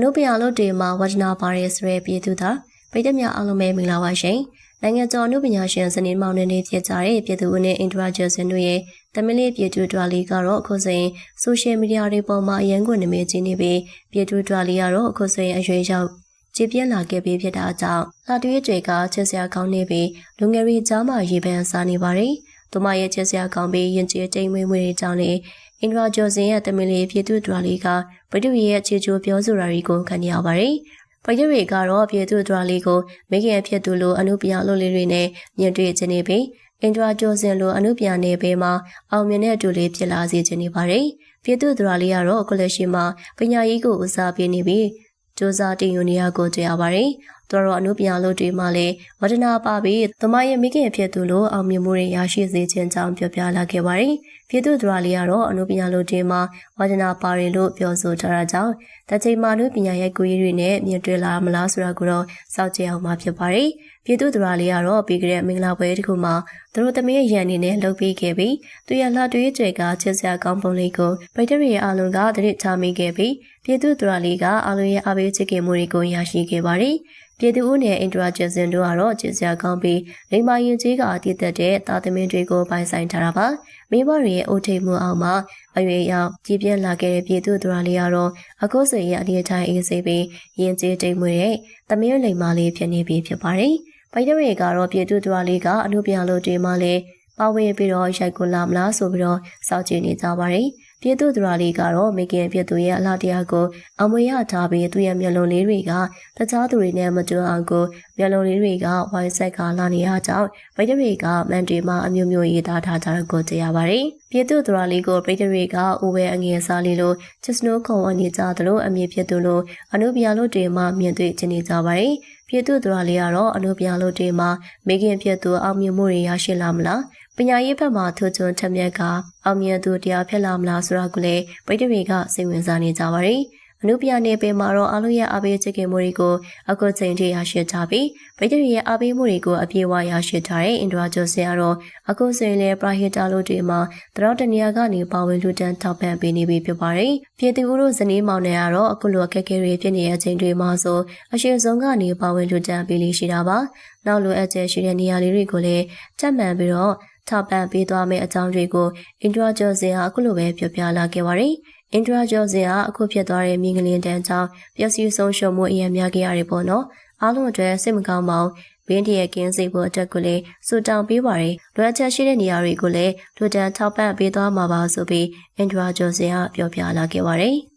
အနုပညာလို့တွေမှာဝဒနာပါရဲဆိုတဲ့ပြည်သူသားပြည်သူများအားလုံးပဲမင်္ဂလာပါရှင်နိုင်ငံကျော်အနုပညာရှင်စနေမောင်နေနေဖြစ်ကြတဲ့ပြည်သူဦးနဲ့အင်ဒရာဂျယ်ဆန်တို့ရဲ့တမလေးပြည်သူတွာလီကတော့အခုဆိုရင်ဆိုရှယ်မီဒီယာတွေပေါ်မှာအရန်ကွနာမည်ကြီးနေပြီးပြည်သူတွာလီကတော့အခုဆိုရင်အရွယ်ရောက်ကြည်ပြင်းလာခဲ့ပြီးဖြစ်တာကြောင့်လှတူရဲ့တွေကချက်စရာကောင်းနေပြီးလူငယ်တွေကြားမှာရေပန်းစားနေပါတယ်။ သူမရဲ့ချက်စရာကောင်းပြီးရင်ကျေတိမ်မွေးမွေးတွေကြောင့်လေအင်ဒရာဂျော်စင်ရဲ့တမင်လေးပြည်သူဒရာလီကဗိတုရဲ့အခြေချိုးပြောဆိုတာတွေကိုခံရပါတယ်။ဗိတုတွေကတော့ပြည်သူဒရာလီကိုမိခင်ဖြစ်သူလိုအမှုပြလို့လေးတွေနဲ့ညှိတွေ့ခြင်းနေပြီးအင်ဒရာဂျော်စင်လိုအမှုပြနေပေမှာအောင်မြင်တဲ့အတူလေးဖြစ်လာစေခြင်းနေပါတယ်။ပြည်သူဒရာလီကတော့အခုလက်ရှိမှာပညာရေးကိုဦးစားပေးနေပြီးစ조사တင်ယူနေရကိုကြရပါတယ်။ သူတို့အမှုပညာလို့တွေမှလည်းဝဒနာပါပြီးသမိုင်းရဲ့မိခင်ဖြစ်သူလို့အောင်မြင်မှုတွေရရှိစေခြင်းကြောင့်ပြောပြလာခဲ့ပါတယ်။ပြည်သူတို့လေးကတော့အမှုပညာလို့တွေမှာဝဒနာပါရင်လို့ပြောဆိုထားတာကြောင့်တချိန်မှာလို့ပညာရဲ့ကိုရည်တွေနဲ့မြင်တွေ့လာမလားဆိုတာကိုတော့စောင့်ကြည့်အောင်မှာဖြစ်ပါတယ်။ပြည်သူတို့လေးကတော့ပြီးကြတဲ့မင်္ဂလာပွဲတစ်ခုမှာသူတို့သမီးရဲ့ရန်နေနဲ့လှုပ်ပြီးခဲ့ပြီးသူရလှတွေးကြွယ်ကချစ်စရာကောင်းပုံလေးကိုပရိသတ်ရဲ့အားလုံးကတရစ်ချမိခဲ့ပြီးပြည်သူတို့လေးကအားလုံးရဲ့အားပေးချစ်ခင်မှုတွေကိုရရှိခဲ့ပါတယ်။ပြည်သူဦးနယ်အင်ဒရာဂျက်ဆန်တို့ကတော့ကျေးဇူးကောင်းပြီးလိမ္မာရင်ကြီးကအတည်သက်တဲ့တာသမင်းတွေကိုပိုင်ဆိုင်ထားတာပါမိဘတွေရဲ့အုပ်ထိပ်မှုအောင်မှာအရွယ်ရောက်ကြီးပြင်းလာခဲ့တဲ့ပြည်သူတို့လေးကတော့အခုဆိုရင်အနေထိုင်အေးစေးပြီးရင်ကျေးတိမ်မွေတဲ့သမင်းလိမ္မာလေးဖြစ်နေပြီဖြစ်ပါတယ်ပိုက်တရီကတော့ပြည်သူတို့လေးကအမှုပြလို့တွေမှလည်းပါဝင်ပြီးတော့ရိုက်ကူလာမလားဆိုပြီးတော့စောင့်ကြည့်နေကြပါတယ်။ ပြည်သူသူရလေးကတော့မိခင်ပြည်သူရဲ့အလားတရားကိုအမွေရထားပြီးသူ့ရဲ့မျက်လုံးလေးတွေကတခြားသူတွေနဲ့မတူအောင်ကိုမျက်လုံးလေးတွေကဝိုင်းဆက်ကလာနေရကြောင်းဗိဒရီကမန်တီမှာအမျိုးမျိုးရေးသားထားကြတာကိုကြားရပါတယ်။ပြည်သူသူရလေးကိုဗိဒရီကဦးဝဲအငယ်စားလေးလိုချစ်စနိုးခုံဝနေကြသလိုအမြင့်ဖြစ်သူလိုအနုပြာလို့တွေမှမြင်တွေ့ချင်နေကြပါတယ်။ပြည်သူသူရလေးကတော့အနုပြာလို့တွေမှမိခင်ဖြစ်သူအောင်မြင်မှုတွေရရှိလာမလား ပညာရေးဘက်မှာထူးချွန်ထက်မြက်ကအောင်မြင်သူတရားဖြစ်လာမလားဆိုတာကိုလည်းပြည်သူတွေကစိတ်ဝင်စားနေကြပါတယ်။အနုပညာနယ်ပယ်မှာတော့အလုံးရဲ့အားပေးချစ်ခင်မှုတွေကိုအခုချိန်ထိရရှိထားပြီးပြည်သူရဲ့အားပေးမှုတွေကိုအပြည့်အဝရရှိထားတဲ့အင်ဒရာဂျိုဆင်ကတော့အခုဆိုရင်လည်းပရာဟီတာလို့ဒီမှာတရောတနေရာကနေပါဝင်လူတန်းထောက်ပံ့ပေးနေပြီဖြစ်ပါတယ်။ပြည်သူတို့ဇနီးမောင်နှံကတော့အခုလိုအခက်အခဲတွေဖြစ်နေတဲ့အချိန်တွေမှာဆိုအရှိဆုံးကနေပါဝင်လူတန်းပေးလိရှိတာပါ။နောက်လိုအပ်ချက်ရှိတဲ့နေရာလေးတွေကိုလည်းတက်မှန်ပြီးတော့ ထောက်ပံ့ပေးသွားမယ့်အကြောင်းတွေကိုအင်ဒရာဂျော်စင်ဟာအခုလိုပဲပြောပြလာခဲ့ပါတယ်။အင်ဒရာဂျော်စင်ဟာအခုဖြစ်သွားတဲ့မိငလင်တန်းကြောင့်ပျက်စီးဆုံးရှုံးမှုအများများခဲ့ရတယ်ပေါ့နော်။အားလုံးအတွက်စိတ်မကောင်းပါဘူး။ဘင်းတရဲ့ကင်းစိတ်ဖို့အတွက်ကိုလည်းစူတောင်းပေးပါရယ်။လွယ်ချက်ရှိတဲ့နေရာတွေကိုလည်းလူတန်းထောက်ပံ့ပေးသွားမှာပါဆိုပြီးအင်ဒရာဂျော်စင်ကပြောပြလာခဲ့ပါတယ်။